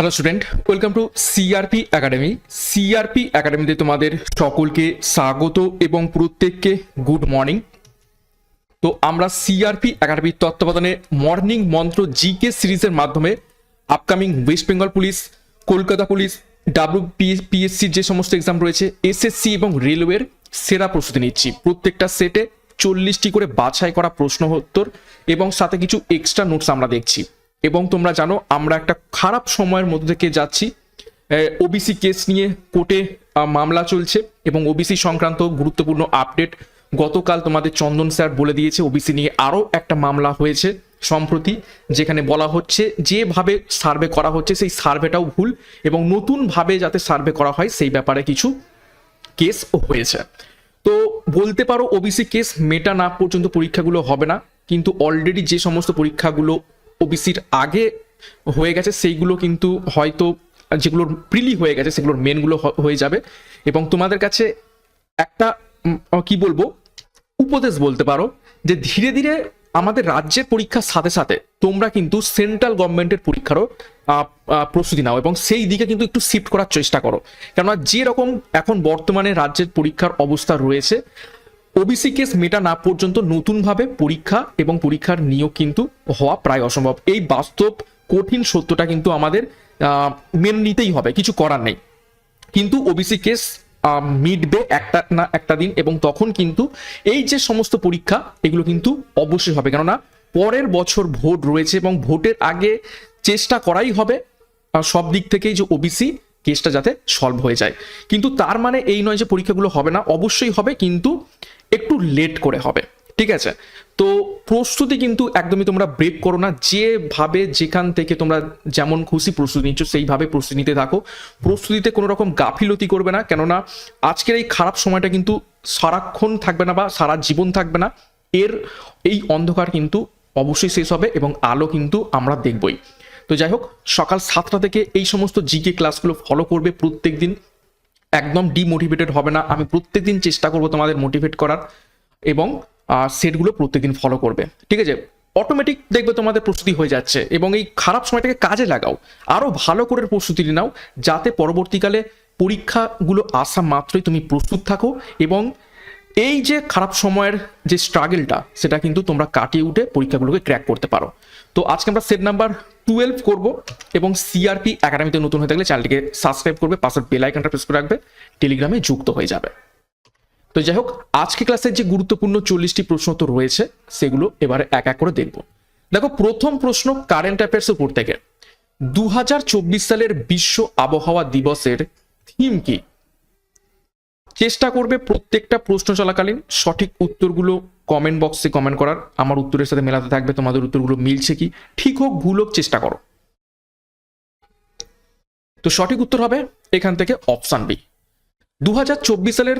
Hello student welcome to CRP academy CRP একাডেমিতে তোমাদের সকলকে স্বাগত এবং প্রত্যেককে গুড মর্নিং তো আমরা সিআরপি একাডেমির তত্ত্বাবধানে মর্নিং মন্ত্র জিকে সিরিজের মাধ্যমে upcoming West Bengal police Kolkata police W পিএসসির যে সমস্ত এক্সাম রয়েছে এসএসসি এবং রেলওয়ের সেরা প্রস্তুতি নিচ্ছি। প্রত্যেকটা সেটে চল্লিশটি করে বাছাই করা প্রশ্ন উত্তর এবং সাথে কিছু এক্সট্রা নোটস আমরা দেখছি। এবং তোমরা জানো, আমরা একটা খারাপ সময়ের মধ্যে থেকে যাচ্ছি। ওবিসি কেস নিয়ে কোর্টে মামলা চলছে এবং ওবিসি সংক্রান্ত গুরুত্বপূর্ণ আপডেট গতকাল তোমাদের চন্দন স্যার বলে দিয়েছে। ওবিসি নিয়ে আরও একটা মামলা হয়েছে সম্প্রতি, যেখানে বলা হচ্ছে যেভাবে সার্ভে করা হচ্ছে সেই সার্ভেটাও ভুল এবং নতুনভাবে যাতে সার্ভে করা হয় সেই ব্যাপারে কিছু কেস হয়েছে। তো বলতে পারো ওবিসি কেস মেটা না পর্যন্ত পরীক্ষাগুলো হবে না, কিন্তু অলরেডি যে সমস্ত পরীক্ষাগুলো ওবিসির আগে হয়ে গেছে, সেইগুলো কিন্তু হয়তো, যেগুলোর প্রিলি হয়ে গেছে, সেগুলোর মেনগুলো হয়ে যাবে। এবং তোমাদের কাছে একটা কি বলব? উপদেশ বলতে পারো, যে ধীরে ধীরে আমাদের রাজ্যের পরীক্ষার সাথে সাথে তোমরা কিন্তু সেন্ট্রাল গভর্নমেন্টের পরীক্ষারও প্রস্তুতি নাও এবং সেই দিকে কিন্তু একটু শিফট করার চেষ্টা করো। কেননা যেরকম এখন বর্তমানে রাজ্যের পরীক্ষার অবস্থা রয়েছে ওবিসি কেস মেটা না পর্যন্ত নতুনভাবে পরীক্ষা এবং পরীক্ষার নিয়োগ কিন্তু হওয়া প্রায় অসম্ভব। এই বাস্তব কঠিন সত্যটা কিন্তু আমাদের মেনে নিতেই হবে, কিছু করার নেই। কিন্তু ওবিসি কেস মিটবে একটা না একটা দিন এবং তখন কিন্তু এই যে সমস্ত পরীক্ষা, এগুলো কিন্তু অবশ্যই হবে। কেননা পরের বছর ভোট রয়েছে এবং ভোটের আগে চেষ্টা করাই হবে সব দিক থেকেই যে ওবিসি কেসটা যাতে সলভ হয়ে যায়। কিন্তু তার মানে এই নয় যে পরীক্ষাগুলো হবে না, অবশ্যই হবে। কিন্তু একটু লেট করে হবে, ঠিক আছে? তো প্রস্তুতি কিন্তু একদমই তোমরা ব্রেক করো না, যেভাবে যেখান থেকে তোমরা যেমন খুশি প্রস্তুতি নিচ্ছ, সেইভাবে প্রস্তুতি নিতে থাকো। প্রস্তুতিতে কোনো রকম গাফিলতি করবে না, কেননা আজকের এই খারাপ সময়টা কিন্তু সারাক্ষণ থাকবে না বা সারা জীবন থাকবে না। এর এই অন্ধকার কিন্তু অবশ্যই শেষ হবে এবং আলো কিন্তু আমরা দেখবই। তো যাই হোক, সকাল সাতটা থেকে এই সমস্ত জিকে ক্লাসগুলো ফলো করবে প্রত্যেক দিন একদম ডিমোটিভেটেড হবে না। আমি প্রত্যেকদিন চেষ্টা করব তোমাদের মোটিভেট করার এবং সেটগুলো প্রত্যেকদিন ফলো করবে। ঠিক আছে? অটোমেটিক দেখবে তোমাদের প্রস্তুতি হয়ে যাচ্ছে এবং এই খারাপ সময়টাকে কাজে লাগাও। আরও ভালো করে প্রস্তুতি নাও যাতে পরবর্তীকালে পরীক্ষাগুলো আসা মাত্রই তুমি প্রস্তুত থাকো এবং এই যে খারাপ সময়ের যে স্ট্রাগেলটা সেটা কিন্তু তোমরা কাটিয়ে উঠে পরীক্ষাগুলোকে ক্র্যাক করতে পারো। তো আজকে আমরা সেট নাম্বার টুয়েলভ করব এবং সিআরপি একাডেমিতে নতুন হয়ে থাকলে চ্যানেলটিকে সাবস্ক্রাইব করবে, পাশের বেল আইকনটা প্রেস করে রাখবে টেলিগ্রামে যুক্ত হয়ে যাবে। তো যাই হোক, আজকে ক্লাসের যে গুরুত্বপূর্ণ চল্লিশটি প্রশ্ন তো রয়েছে, সেগুলো এবারে এক এক করে দেখব। দেখো, প্রথম প্রশ্ন কারেন্ট অ্যাফেয়ার্স উপর থেকে। দু হাজার চব্বিশ সালের বিশ্ব আবহাওয়া দিবসের থিম কি? চেষ্টা করবে প্রত্যেকটা প্রশ্ন চলাকালীন সঠিক উত্তরগুলো কমেন্ট বক্সে কমেন্ট করার। আমার উত্তরের সাথে মেলাতে থাকবে, তোমাদের উত্তরগুলো মিলছে কি? ঠিক হোক, ভুল হোক, চেষ্টা করো। তো সঠিক উত্তর হবে এখান থেকে অপশান বি দু হাজার চব্বিশ সালের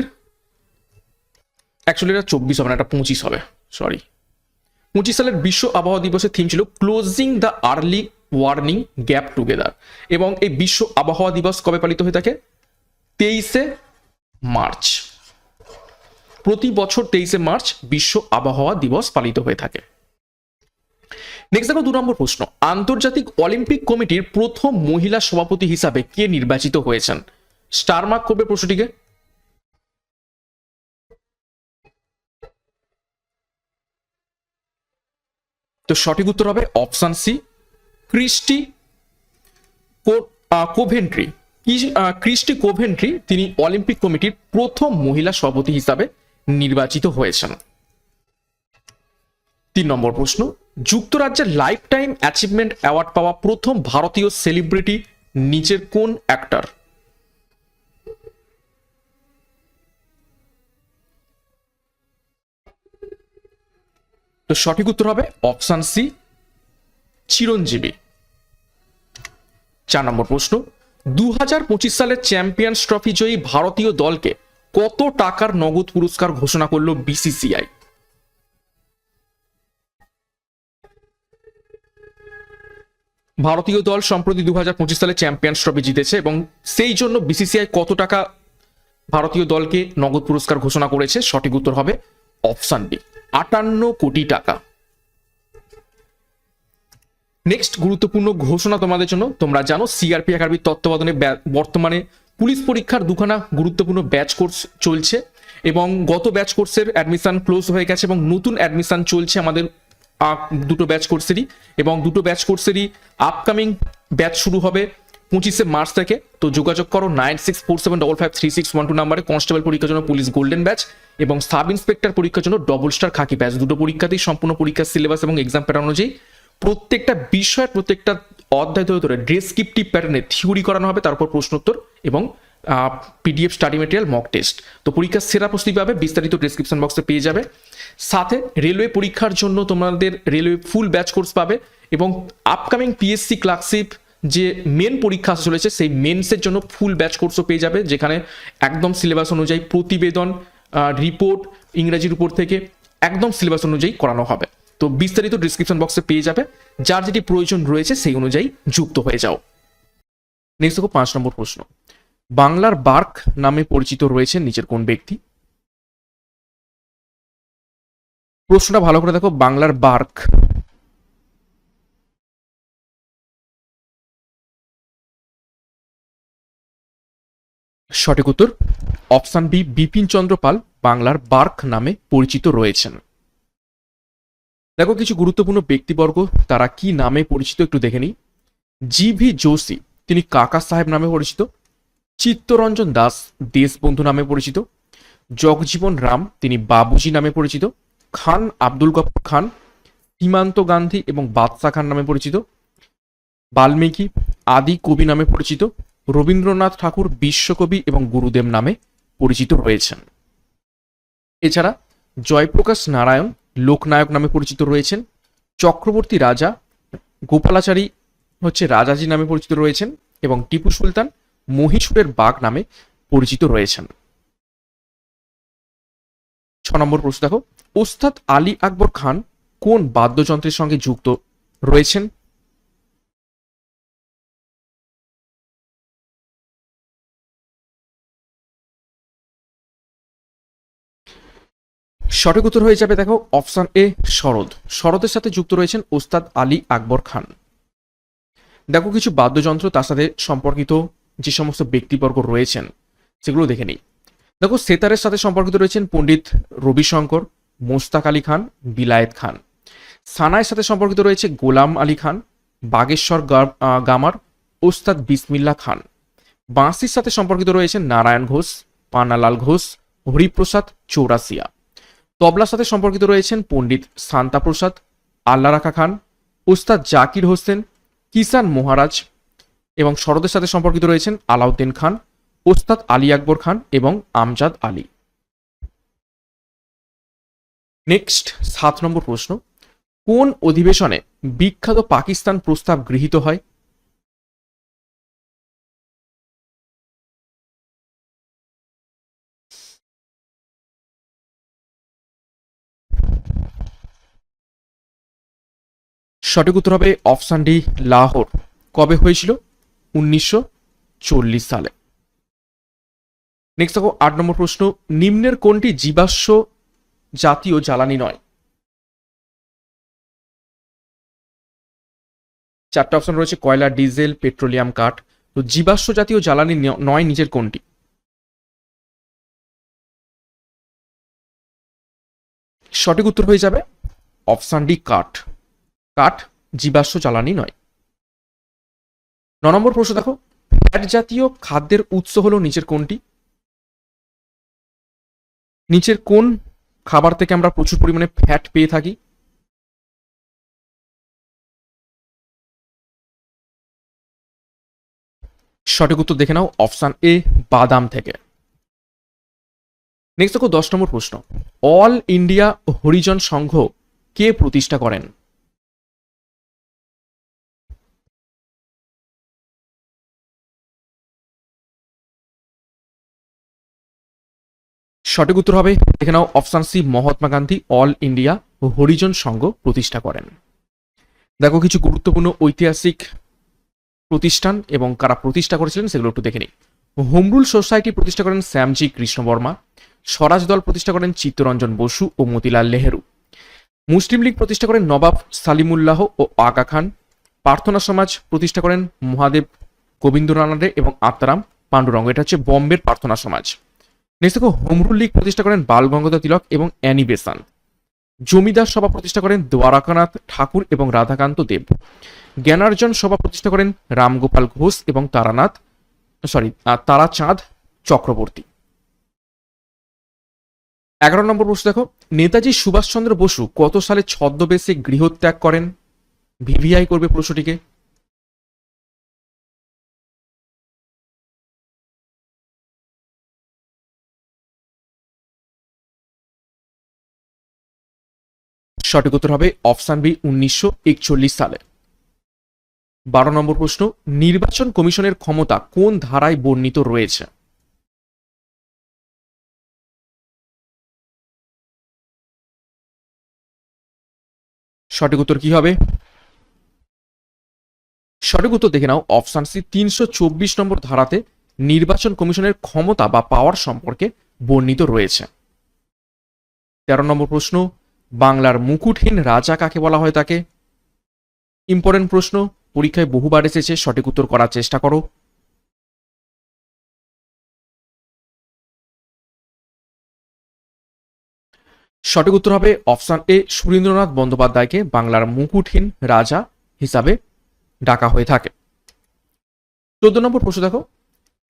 অ্যাকচুয়ালি এটা চব্বিশ হবে না, এটা পঁচিশ হবে সরি পঁচিশ সালের বিশ্ব আবহাওয়া দিবসের থিম ছিল closing the early warning gap together এবং এই বিশ্ব আবহাওয়া দিবস কবে পালিত হয়ে থাকে? তেইশে মার্চ। প্রতি বছর তেইশে মার্চ বিশ্ব আবহাওয়া দিবস পালিত হয়ে থাকে। নেক্সট দেখো দু নম্বর প্রশ্ন। আন্তর্জাতিক অলিম্পিক কমিটির প্রথম মহিলা সভাপতি হিসাবে কে নির্বাচিত হয়েছেন? স্টার মার্ক করবে প্রশ্নটিকে। তো সঠিক উত্তর হবে option C, Kirsty Coventry. Kirsty Coventry তিনি অলিম্পিক কমিটির প্রথম মহিলা সভাপতি হিসাবে নির্বাচিত হয়েছেন। তিন নম্বর প্রশ্ন, যুক্তরাজ্যের লাইফ টাইম অ্যাচিভমেন্ট অ্যাওয়ার্ড পাওয়া প্রথম ভারতীয় সেলিব্রিটি নিচের কোন অ্যাক্টর? তো সঠিক উত্তর হবে অপশন সি, চিরঞ্জীবী। চার নম্বর প্রশ্ন দু সালের চ্যাম্পিয়ন্স ট্রফি জয়ী ভারতীয় দলকে কত টাকার নগদ পুরস্কার ঘোষণা করল বিসিসিআই ভারতীয় দল সম্প্রতি দু হাজার সালে চ্যাম্পিয়ন্স ট্রফি জিতেছে এবং সেই জন্য বিসিসিআই কত টাকা ভারতীয় দলকে নগদ পুরস্কার ঘোষণা করেছে? সঠিক উত্তর হবে অপশন বি আটান্ন কোটি টাকা। নেক্সট গুরুত্বপূর্ণ ঘোষণা তোমাদের জন্য, তোমরা জানো সিআরপি একাডেমির তত্ত্বাবধানে বর্তমানে পুলিশ পরীক্ষার দুখানা গুরুত্বপূর্ণ ব্যাচ কোর্স চলছে এবং গত ব্যাচ কোর্সের অ্যাডমিশন ক্লোজ হয়ে গেছে এবং নতুন অ্যাডমিশন চলছে আমাদের দুটো ব্যাচ কোর্সেরই এবং দুটো ব্যাচ কোর্সেরই আপকামিং ব্যাচ শুরু হবে পঁচিশে মার্চ থেকে। তো যোগাযোগ করো nine six four seven double five three six one two নাম্বারে কনস্টেবল পরীক্ষার জন্য পুলিশ গোল্ডেন ব্যাচ এবং সাব ইন্সপেক্টর পরীক্ষার জন্য ডবল স্টার খাকি ব্যাচ দুটো পরীক্ষাতেই সম্পূর্ণ পরীক্ষার সিলেবাস এবং এক্সাম প্যাটার্ন অনুযায়ী প্রত্যেকটা বিষয়, প্রত্যেকটা অধ্যায় ধরে ধরে ডেসক্রিপটিভ প্যাটার্নে থিওরি করানো হবে তারপর প্রশ্নোত্তর এবং PDF study material mock test তো পরীক্ষার সেরা প্রস্তুতি পাবে, বিস্তারিত ডিসক্রিপশন বক্সে পেয়ে যাবে। সাথে রেলওয়ে পরীক্ষার জন্য তোমাদের রেলওয়ে ফুল ব্যাচ কোর্স পাবে এবং আপকামিং পিএসসি ক্লার্কশিপ যে মেন পরীক্ষা চলেছে, সেই মেন্সের জন্য ফুল ব্যাচ কোর্সও পেয়ে যাবে, যেখানে একদম সিলেবাস অনুযায়ী প্রতিবেদন রিপোর্ট ইংরেজির উপর থেকে একদম সিলেবাস অনুযায়ী করানো হবে। তো বিস্তারিত ডিসক্রিপশন বক্সে পেয়ে যাবে, যার যেটি প্রয়োজন রয়েছে সেই অনুযায়ী যুক্ত হয়ে যাও। নেক্সট দেখো পাঁচ নম্বর প্রশ্ন। বাংলার বার্ক নামে পরিচিত রয়েছে নিচের কোন ব্যক্তি? প্রশ্নটা ভালো করে দেখো, বাংলার বার্ক। সঠিক উত্তর, অপশন বি, বিপিন চন্দ্র পাল, বাংলার বার্ক নামে পরিচিত রয়েছেন। দেখো, কিছু গুরুত্বপূর্ণ ব্যক্তিবর্গ, তারা কি নামে পরিচিত একটু দেখে নিই। জি ভি যোশী তিনি কাকা সাহেব নামে পরিচিত। চিত্তরঞ্জন দাস, দেশবন্ধু নামে পরিচিত। জগজীবন রাম, তিনি বাবুজি নামে পরিচিত। খান আব্দুল গফর খান সীমান্ত গান্ধী এবং বাদশাহ খান নামে পরিচিত। বাল্মীকি, আদি কবি নামে পরিচিত। রবীন্দ্রনাথ ঠাকুর বিশ্বকবি এবং গুরুদেব নামে পরিচিত রয়েছেন। এছাড়া জয়প্রকাশ নারায়ণ, লোকনায়ক নামে পরিচিত রয়েছেন। চক্রবর্তী রাজা, গোপালাচারী হচ্ছে রাজাজি নামে পরিচিত রয়েছেন এবং টিপু সুলতান মহীশূরের বাঘ নামে পরিচিত রয়েছেন। ছ নম্বর প্রশ্ন দেখো, ওস্তাদ আলী আকবর খান কোন বাদ্যযন্ত্রের সঙ্গে যুক্ত রয়েছেন? সঠিক উত্তর হয়ে যাবে দেখো, অপশন এ শরদ শরদের সাথে যুক্ত রয়েছেন ওস্তাদ আলী আকবর খান। দেখো কিছু বাদ্যযন্ত্র তার সাথে সম্পর্কিত। যে সমস্ত ব্যক্তিবর্গ রয়েছেন, সেগুলো দেখে নিই। দেখো, সেতারের সাথে সম্পর্কিত রয়েছেন পণ্ডিত রবিশঙ্কর, মোস্তাক আলী খান, বিলায়েত খান। সানায়ের সাথে সম্পর্কিত রয়েছে গোলাম আলী খান, বাগেশ্বর গামার, ওস্তাদ বিসমিল্লা খান। বাঁশির সাথে সম্পর্কিত রয়েছেন নারায়ণ ঘোষ, পানালাল ঘোষ, হরিপ্রসাদ চৌরাসিয়া তবলার সাথে সম্পর্কিত রয়েছেন পণ্ডিত শান্তাপ্রসাদ আল্লা রাখা খান, ওস্তাদ জাকির হোসেন কিষান মহারাজ এবং শরদের সাথে সম্পর্কিত রয়েছেন আলাউদ্দিন খান, ওস্তাদ আলী আকবর খান এবং আমজাদ আলী। নেক্সট, সাত নম্বর প্রশ্ন। কোন অধিবেশনে বিখ্যাত পাকিস্তান প্রস্তাব গৃহীত হয়? সঠিক উত্তর হবে অপশান ডি, লাহোর। কবে হয়েছিল? উনিশশো চল্লিশ সালে। নেক্সট দেখো, আট নম্বর প্রশ্ন, নিম্নের কোনটি জীবাশ্ম জাতীয় জ্বালানি নয়? চারটা অপশন রয়েছে, কয়লা, ডিজেল, পেট্রোলিয়াম, কাঠ। তো জীবাশ্ম জাতীয় জ্বালানি নয়, নিজের কোনটি? সঠিক উত্তর হয়ে যাবে অপশান ডি, কাঠ। কাঠ জীবাশ্ম জ্বালানি নয়। ন নম্বর প্রশ্ন দেখো, ফ্যাট জাতীয় খাদ্যের উৎস হলো নিচের কোনটি? নিচের কোন খাবার থেকে আমরা প্রচুর পরিমাণে ফ্যাট পেয়ে থাকি? সঠিক উত্তর দেখে নাও, অপশান এ, বাদাম থেকে। নেক্সট দেখো, দশ নম্বর প্রশ্ন। অল ইন্ডিয়া হরিজন সংঘ কে প্রতিষ্ঠা করেন? সঠিক উত্তর হবে। দেখে নাও, option C, Mahatma Gandhi, all India Harijan Sangh প্রতিষ্ঠা করেন। দেখো, কিছু গুরুত্বপূর্ণ ঐতিহাসিক প্রতিষ্ঠান এবং কারা প্রতিষ্ঠা করেছিলেন সেগুলো একটু দেখে নিই। হোমরুল সোসাইটি প্রতিষ্ঠা করেন শ্যামজি কৃষ্ণ বর্মা স্বরাজ দল প্রতিষ্ঠা করেন চিত্তরঞ্জন বসু ও মতিলাল নেহেরু। মুসলিম লীগ প্রতিষ্ঠা করেন নবাব সালিমুল্লাহ ও আগা খান। প্রার্থনা সমাজ প্রতিষ্ঠা করেন মহাদেব গোবিন্দ রানাডে এবং আত্মারাম পাণ্ডুরঙ্গ। এটা হচ্ছে বম্বের প্রার্থনা সমাজ। নেক্সট দেখো হোমরুল লীগ প্রতিষ্ঠা করেন বাল গঙ্গাধর তিলক এবং অ্যানি বেসান্ত জমিদার সভা প্রতিষ্ঠা করেন দ্বারকানাথ ঠাকুর এবং রাধাকান্ত দেব। জ্ঞানার্জন সভা প্রতিষ্ঠা করেন রামগোপাল ঘোষ এবং তারানাথ সরি তারাচাঁদ চক্রবর্তী। এগারো নম্বর প্রশ্ন দেখো, নেতাজি সুভাষচন্দ্র বসু কত সালে ছদ্মবেশে গৃহত্যাগ করেন? ভিভিআই করবে প্রশ্নটিকে। সঠিক উত্তর হবে অপশান বি, উনিশশো একচল্লিশ সালে। বারো নম্বর প্রশ্ন, নির্বাচন কমিশনের ক্ষমতা কোন ধারায় বর্ণিত রয়েছে? সঠিক উত্তর কি হবে? সঠিক উত্তর দেখে নাও, অপশান সি, তিনশো চব্বিশ নম্বর ধারাতে নির্বাচন কমিশনের ক্ষমতা বা পাওয়ার সম্পর্কে বর্ণিত রয়েছে। তেরো নম্বর প্রশ্ন বাংলার মুকুটহীন রাজা কাকে বলা হয় তাকে? ইম্পর্টেন্ট প্রশ্ন, পরীক্ষায় বহুবার এসেছে, সঠিক উত্তর করার চেষ্টা করো। সঠিক উত্তর হবে অপশান এ, সুরেন্দ্রনাথ বন্দ্যোপাধ্যায়কে বাংলার মুকুটহীন রাজা হিসাবে ডাকা হয়ে থাকে। চোদ্দ নম্বর প্রশ্ন দেখো,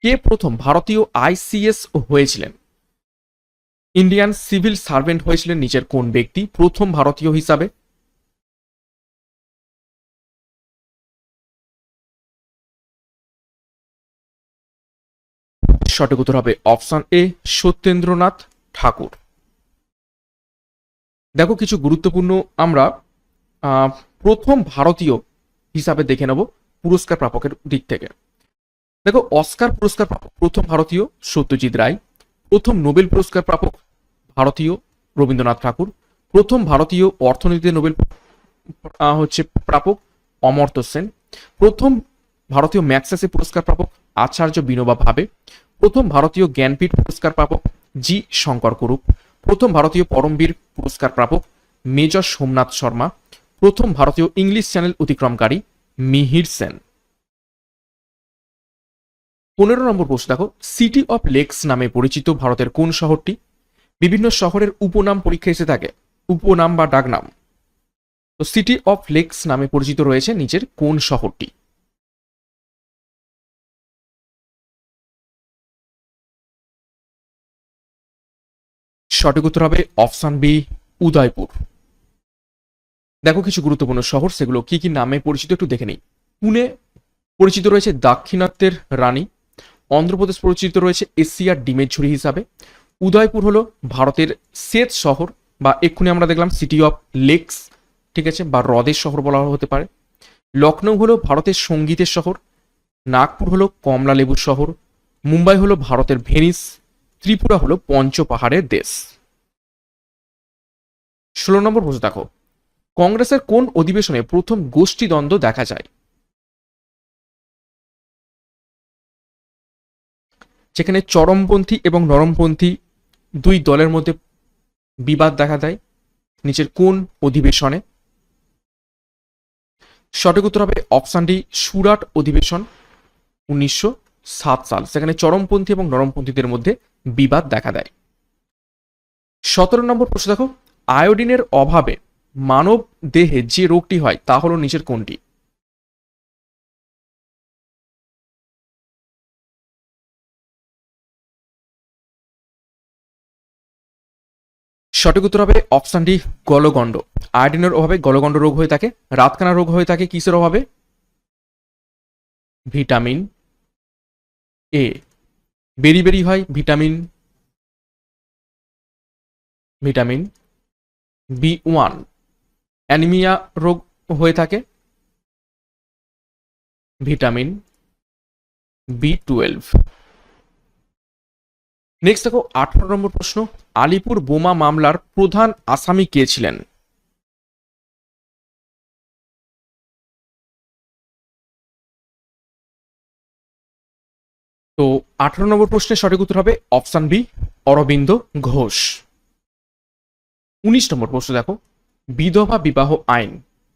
কে প্রথম ভারতীয় আইসিএস হয়েছিলেন? ইন্ডিয়ান সিভিল সার্ভেন্ট হয়েছিলেন নিচের কোন ব্যক্তি? প্রথম ভারতীয় হিসাবে। সঠিক উত্তর হবে অপশন এ সত্যেন্দ্রনাথ ঠাকুর। দেখো কিছু গুরুত্বপূর্ণ আমরা প্রথম ভারতীয় হিসাবে দেখে নেব পুরস্কার প্রাপকের দিক থেকে। দেখো অস্কার পুরস্কার প্রথম ভারতীয় সত্যজিৎ রায়। প্রথম নোবেল পুরস্কার প্রাপক ভারতীয় রবীন্দ্রনাথ ঠাকুর, প্রথম ভারতীয় অর্থনীতিতে নোবেল হচ্ছে প্রাপক অমর্ত্য সেন, প্রথম ভারতীয় ম্যাক্সাসে পুরস্কার প্রাপক আচার্য বিনোবা ভাবে, প্রথম ভারতীয় জ্ঞানপীঠ পুরস্কার প্রাপক জি শঙ্কর কুরুপ প্রথম ভারতীয় পরমবীর পুরস্কার প্রাপক মেজর সোমনাথ শর্মা, প্রথম ভারতীয় ইংলিশ চ্যানেল অতিক্রমকারী মিহির সেন। পনেরো নম্বর প্রশ্ন দেখো সিটি অফ লেকস নামে পরিচিত ভারতের কোন শহরটি? বিভিন্ন শহরের উপনাম পরীক্ষা এসে থাকে, উপনাম বা ডাকনাম। তো সিটি অফ লেকস নামে পরিচিত রয়েছে নিচের কোন শহরটি? সঠিক উত্তর হবে অপশান বি, উদয়পুর। দেখো কিছু গুরুত্বপূর্ণ শহর, সেগুলো কি কি নামে পরিচিত একটু দেখে নিই। পুনে পরিচিত রয়েছে দাক্ষিণাত্যের রানী অন্ধ্রপ্রদেশ পরিচিত রয়েছে এশিয়ার ডিমের ঝুড়ি হিসাবে। উদয়পুর হলো ভারতের শ্বেত শহর বা এক্ষুনি আমরা দেখলাম সিটি অফ লেকস ঠিক আছে, বা হ্রদের শহর বলা হতে পারে। লখনৌ হলো ভারতের সঙ্গীতের শহর, নাগপুর হলো কমলা লেবুর শহর, মুম্বাই হলো ভারতের ভেনিস, ত্রিপুরা হলো পঞ্চ পাহাড়ের দেশ। ষোলো নম্বর প্রশ্ন দেখো, কংগ্রেসের কোন অধিবেশনে প্রথম গোষ্ঠীদ্বন্দ্ব দেখা যায়? যেখানে চরমপন্থী এবং নরমপন্থী দুই দলের মধ্যে বিবাদ দেখা দেয় নিচের কোন অধিবেশনে? সঠিক উত্তর হবে অপশান ডি, সুরাট অধিবেশন, উনিশশো সাত সাল। সেখানে চরমপন্থী এবং নরমপন্থীদের মধ্যে বিবাদ দেখা দেয়। সতেরো নম্বর প্রশ্ন দেখো, আয়োডিনের অভাবে মানব দেহে যে রোগটি হয়, তা হলো নিচের কোনটি? সঠিক উত্তর হবে অপশান ডি, গলগণ্ড। আয়োডিনের অভাবে গলগণ্ড রোগ হয়ে থাকে, রাতকানা রোগ হয়ে থাকে, কিসের অভাবে? Vitamin A. বেরি বেরি হয়, vitamin vitamin B one. Anaemia রোগ হয়ে থাকে, ভিটামিন বি টুয়েলভ। নেক্সট দেখো, আঠারো নম্বর প্রশ্ন, আলিপুর বোমা মামলার প্রধান আসামি কে ছিলেন? তো আঠারো নম্বর প্রশ্নের সঠিক উত্তর হবে অপশান বি, অরবিন্দ ঘোষ। উনিশ নম্বর প্রশ্ন দেখো, বিধবা বিবাহ আইন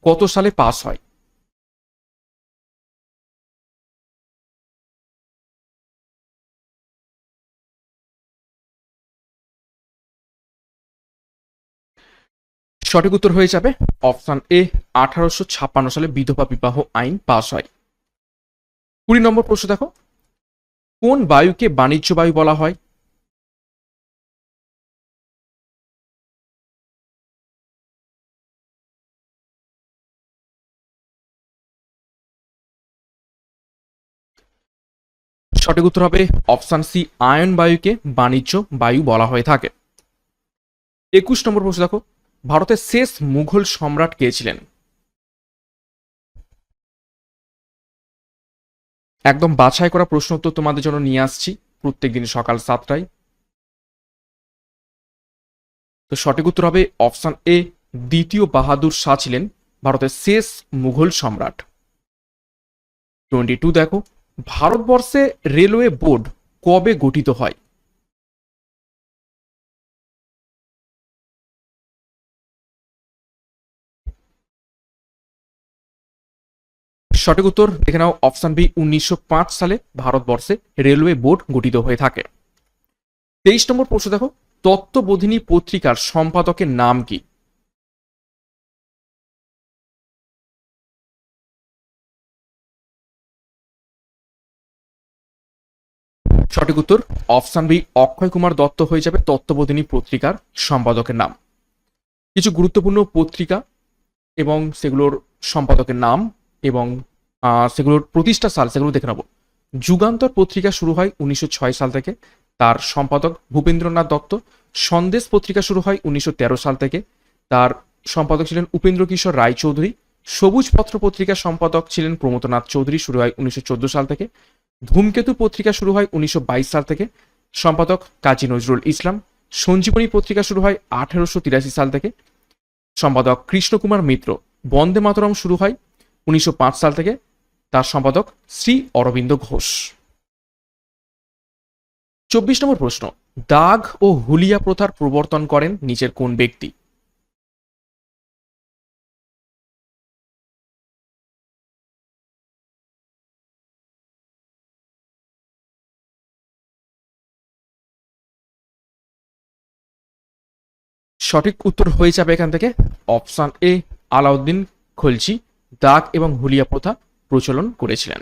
কত সালে পাস হয়? সঠিক উত্তর হয়ে যাবে অপশান এ, আঠারোশো ছাপ্পান্ন সালে বিধবা বিবাহ আইন পাস হয়। কুড়ি নম্বর প্রশ্ন দেখো। কোন বায়ুকে বাণিজ্য বায়ু বলা হয়? সঠিক উত্তর হবে অপশন সি, আয়ন বায়ুকে বাণিজ্য বায়ু বলা হয়ে থাকে। একুশ নম্বর প্রশ্ন দেখো। ভারতের শেষ মুঘল সম্রাট কে ছিলেন? একদম বাছাই করা প্রশ্ন উত্তর তোমাদের জন্য নিয়ে আসছি, প্রত্যেক দিন সকাল সাতটায়। তো সঠিক উত্তর হবে অপশন এ, দ্বিতীয় বাহাদুর শাহ ছিলেন ভারতের শেষ মুঘল সম্রাট। টোয়েন্টি টু দেখো, ভারতবর্ষে রেলওয়ে বোর্ড কবে গঠিত হয়? সঠিক উত্তর দেখে নাও অপশন বি উনিশশো পাঁচ সালে ভারতবর্ষে রেলওয়ে বোর্ড গঠিত হয়ে থাকে। তেইশ নম্বর প্রশ্ন দেখো, তত্ত্ববোধিনী পত্রিকার সম্পাদকের নাম কি? সঠিক উত্তর অপশন বি অক্ষয় কুমার দত্ত হয়ে যাবে তত্ত্ববোধিনী পত্রিকার সম্পাদকের নাম। কিছু গুরুত্বপূর্ণ পত্রিকা এবং সেগুলোর সম্পাদকের নাম এবং সেগুলোর প্রতিষ্ঠা সাল, সেগুলো দেখে নেব। যুগান্তর পত্রিকা শুরু হয় উনিশশো ছয় সাল থেকে। তার সম্পাদক ভূপেন্দ্রনাথ দত্ত। সন্দেশ পত্রিকা শুরু হয় উনিশশো তেরো সাল থেকে। তার সম্পাদক ছিলেন উপেন্দ্র কিশোর রায়চৌধুরী সবুজ পত্র পত্রিকার সম্পাদক ছিলেন প্রমোদনাথ চৌধুরী শুরু হয় উনিশশো চোদ্দ সাল থেকে। ধূমকেতু পত্রিকা শুরু হয় উনিশশো বাইশ সাল থেকে। সম্পাদক কাজী নজরুল ইসলাম। সঞ্জীবনী পত্রিকা শুরু হয় আঠেরোশো তিরাশি সাল থেকে। সম্পাদক কৃষ্ণকুমার মিত্র। বন্দে মাতরম শুরু হয় উনিশশো পাঁচ সাল থেকে। তার সম্পাদক শ্রী অরবিন্দ ঘোষ। চব্বিশ নম্বর প্রশ্ন, দাগ ও হুলিয়া প্রথার প্রবর্তন করেন নিচের কোন ব্যক্তি? সঠিক উত্তর হয়ে যাবে এখান থেকে। অপশন এ, আলাউদ্দিন খলজি, দাগ এবং হুলিয়া প্রথা। প্রচলন করেছিলেন।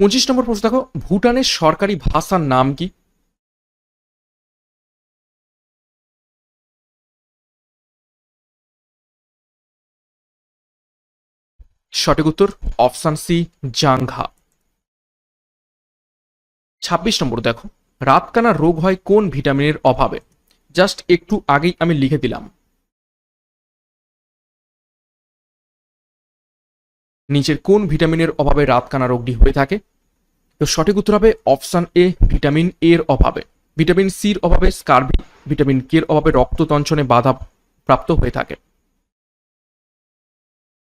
পঁচিশ নম্বর প্রশ্ন দেখো, ভুটানের সরকারি ভাষার নাম কি? সঠিক উত্তর, অপশন সি, জাংঘা। ছাব্বিশ নম্বর দেখো, রাতকানা রোগ হয় কোন ভিটামিনের অভাবে? জাস্ট একটু আগেই আমি লিখে দিলাম। নিচের কোন ভিটামিনের অভাবে রাতকানা রোগটি হয়ে থাকে? তো সঠিক উত্তর হবে অপশান এ, ভিটামিন এর অভাবে। ভিটামিন সির অভাবে স্কারবি ভিটামিন কের অভাবে রক্ততঞ্চনে বাধা প্রাপ্ত হয়ে থাকে।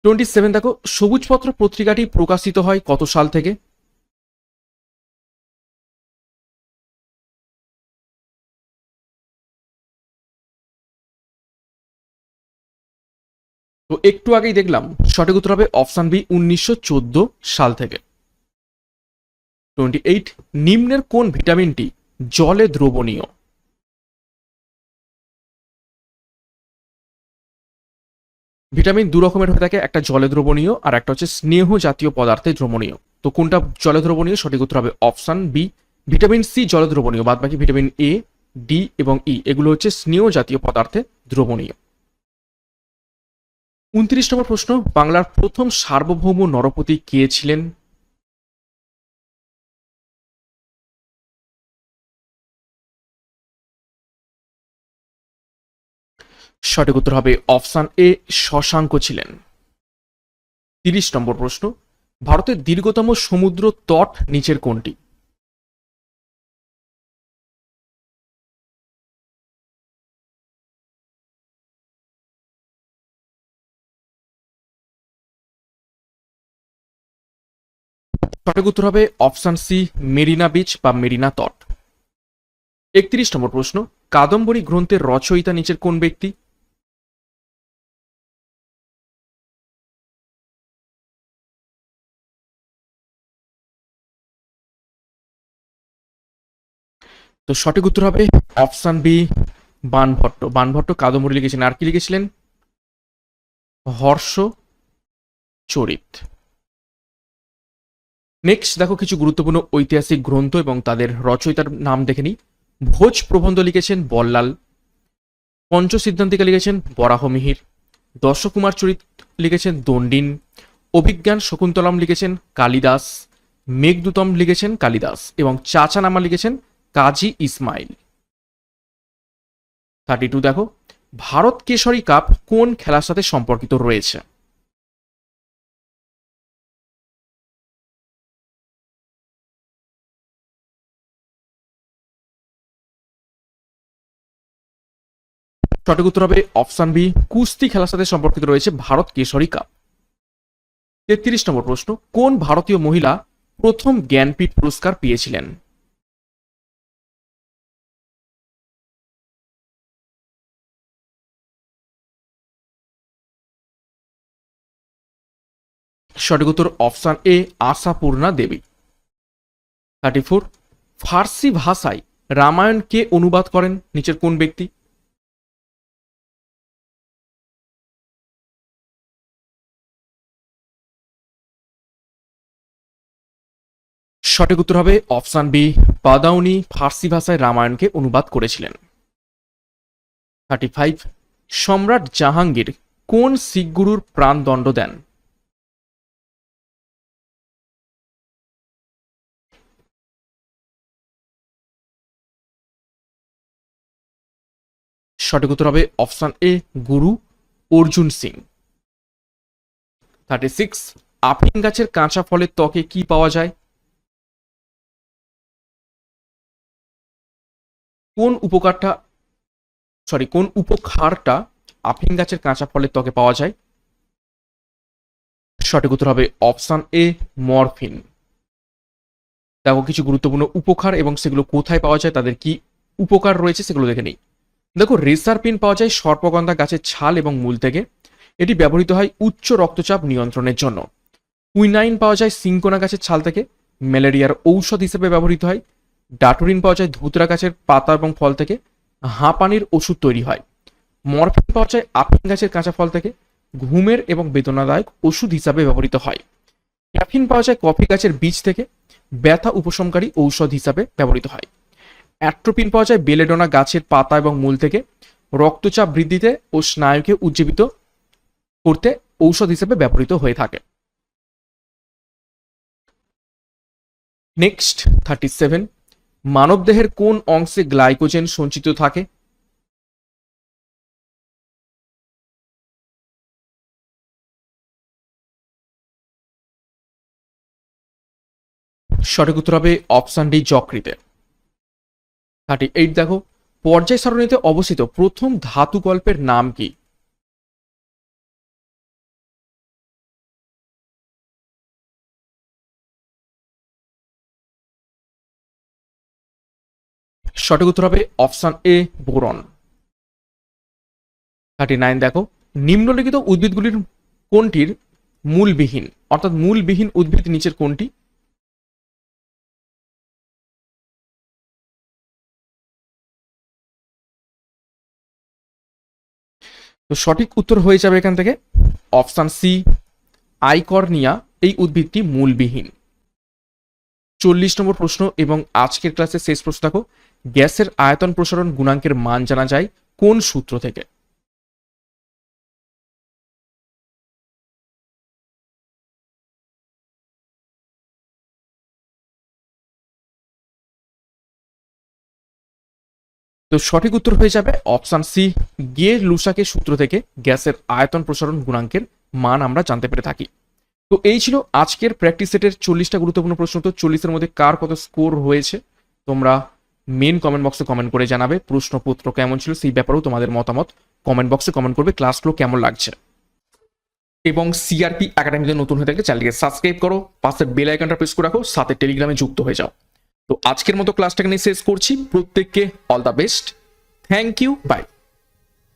টোয়েন্টি সেভেন দেখো, সবুজপত্র পত্রিকাটি প্রকাশিত হয় কত সাল থেকে? তো একটু আগেই দেখলাম, সঠিক উত্তর হবে অপশান বি উনিশশো চোদ্দ সাল থেকে। টোয়েন্টি এইট নিম্নের কোন ভিটামিনটি জলে দ্রবণীয়? ভিটামিন দু রকমের হয়ে থাকে, একটা জলে দ্রবণীয় আর একটা হচ্ছে স্নেহ জাতীয় পদার্থে দ্রবণীয়। তো কোনটা জলে দ্রবণীয়? সঠিক উত্তর হবে অপশান বি ভিটামিন সি জলে দ্রবণীয় বাদ বাকি ভিটামিন এ ডি এবং ই এগুলো হচ্ছে স্নেহ জাতীয় পদার্থে দ্রবণীয়। উনত্রিশ নম্বর প্রশ্ন, বাংলার প্রথম সার্বভৌম নরপতি কে ছিলেন? সঠিক উত্তর হবে অপশান এ, শশাঙ্ক ছিলেন। তিরিশ নম্বর প্রশ্ন, ভারতের দীর্ঘতম সমুদ্র তট নিচের কোনটি? সঠিক উত্তর হবে অপশান সি, মেরিনা বিচ বা মেরিনা তট। একত্রিশ নম্বর প্রশ্ন, কাদম্বরী গ্রন্থের রচয়িতা নিচের কোন ব্যক্তি? তো সঠিক উত্তর হবে অপশান বি, বানভট্ট। বানভট্ট কাদম্বরী লিখেছেন আর কি লিখেছিলেন? হর্ষ চরিত। নেক্সট দেখো কিছু গুরুত্বপূর্ণ ঐতিহাসিক গ্রন্থ এবং তাদের রচয়িতার নাম দেখে নিই। ভোজ প্রবন্ধ লিখেছেন বল্লাল। পঞ্চসিদ্ধান্তিকা লিখেছেন বরাহমিহির দর্শকুমার চরিত লিখেছেন দণ্ডিন। অভিজ্ঞান শকুন্তলম লিখেছেন কালিদাস। মেঘদূতম লিখেছেন কালিদাস এবং চাচা নামা লিখেছেন কাজী ইসমাইল। থার্টি টু দেখো। ভারত কেশরী কাপ কোন খেলার সাথে সম্পর্কিত রয়েছে? সঠিক উত্তর হবে অপশন বি, কুস্তি খেলার সাথে সম্পর্কিত রয়েছে ভারত কেশরী কাপ। তেত্রিশ নম্বর প্রশ্ন, কোন ভারতীয় মহিলা প্রথম জ্ঞানপীঠ পুরস্কার পেয়েছিলেন? সঠিক উত্তর option A, Ashapurna Devi. Thirty four, ফার্সি ভাষায় রামায়ণ কে অনুবাদ করেন? নিচের কোন ব্যক্তি? সঠিক উত্তর হবে অপশান বি বাদাউনি ফার্সি ভাষায় রামায়ণকে অনুবাদ করেছিলেন। থার্টি ফাইভ, সম্রাট জাহাঙ্গীর কোন শিখ গুরুর প্রাণদণ্ড দেন? সঠিক উত্তর হবে option A, Guru Arjun Singh. Thirty six আফিং গাছের কাঁচা ফলের ত্বকে কি পাওয়া যায়? কোন উপকারটা সরি কোন উপকারটা আফিং গাছের কাঁচা ফলের ত্বকে পাওয়া যায়? সঠিক উত্তর হবে অপশন এ, মরফিন। দেখো, কিছু গুরুত্বপূর্ণ উপকার এবং সেগুলো কোথায় পাওয়া যায়, তাদের কি উপকার রয়েছে সেগুলো দেখে নেই। দেখো রেসারপিন পাওয়া যায় সর্পগন্ধা গাছের ছাল এবং মূল থেকে। এটি ব্যবহৃত হয় উচ্চ রক্তচাপ নিয়ন্ত্রণের জন্য। কুইনাইন পাওয়া যায় সিঙ্কোনা গাছের ছাল থেকে। ম্যালেরিয়ার ঔষধ হিসেবে ব্যবহৃত হয়। ডাটোরিন পাওয়া যায় ধুতরা গাছের পাতা এবং ফল থেকে। হাঁপানির ওষুধ তৈরি হয়। মরফিন পাওয়া যায় আফিন গাছের কাঁচা ফল থেকে। ঘুমের এবং বেদনাদায়ক ওষুধ হিসাবে ব্যবহৃত হয়। ক্যাফিন পাওয়া যায় কফি গাছের বীজ থেকে। ব্যথা উপশমকারী ঔষধ হিসাবে ব্যবহৃত হয়। অ্যাট্রোপিন পাওয়া যায় বেলেডোনা গাছের পাতা এবং মূল থেকে। রক্তচাপ বৃদ্ধিতে ও স্নায়ুকে উজ্জীবিত করতে ঔষধ হিসেবে ব্যবহৃত হয়ে থাকে। নেক্সট থার্টি সেভেন মানবদেহের কোন অংশে গ্লাইকোজেন সঞ্চিত থাকে? সঠিক উত্তর হবে অপশন ডি, যকৃতে। থার্টি এইট, দেখো পর্যায় সারণীতে অবস্থিত প্রথম ধাতু গল্পের নাম কি? সঠিক উত্তর হবে option A, boron. Thirty nine দেখো। নিম্নলিখিত উদ্ভিদগুলির কোনটির মূলবিহীন? অর্থাৎ মূলবিহীন উদ্ভিদ নিচের কোনটি? তো সঠিক উত্তর হয়ে যাবে এখান থেকে অপশান সি, আইকর্নিয়া। এই উদ্ভিদটি মূলবিহীন। চল্লিশ নম্বর প্রশ্ন এবং আজকের ক্লাসের শেষ প্রশ্ন দেখো। গ্যাসের আয়তন প্রসারণ গুণাঙ্কের মান জানা যায় কোন সূত্র থেকে? তো সঠিক উত্তর হয়ে যাবে অপশান সি। গে লুসাকের সূত্র থেকে গ্যাসের আয়তন প্রসারণ গুণাঙ্কের মান আমরা জানতে পেরে থাকি। তো এই ছিল আজকের প্র্যাকটিস সেটের চল্লিশটা গুরুত্বপূর্ণ প্রশ্ন। তো চল্লিশের মধ্যে কার কত স্কোর হয়েছে? তোমরা মেন কমেন্ট বক্সে কমেন্ট করে জানাবে প্রশ্নপত্র কেমন ছিল, সেই ব্যাপারেও তোমাদের মতামত কমেন্ট বক্সে কমেন্ট করবে ক্লাসগুলো কেমন লাগছে। এবং সিআরপি একাডেমিতে নতুন হয়ে থাকলে চ্যানেলকে সাবস্ক্রাইব করো পাশের বেল আইকনটা প্রেস করে রাখো, সাথে টেলিগ্রামে যুক্ত হয়ে যাও। তো আজকের মতো ক্লাসটাকে নিয়ে শেষ করছি। প্রত্যেককে all the best thank you bye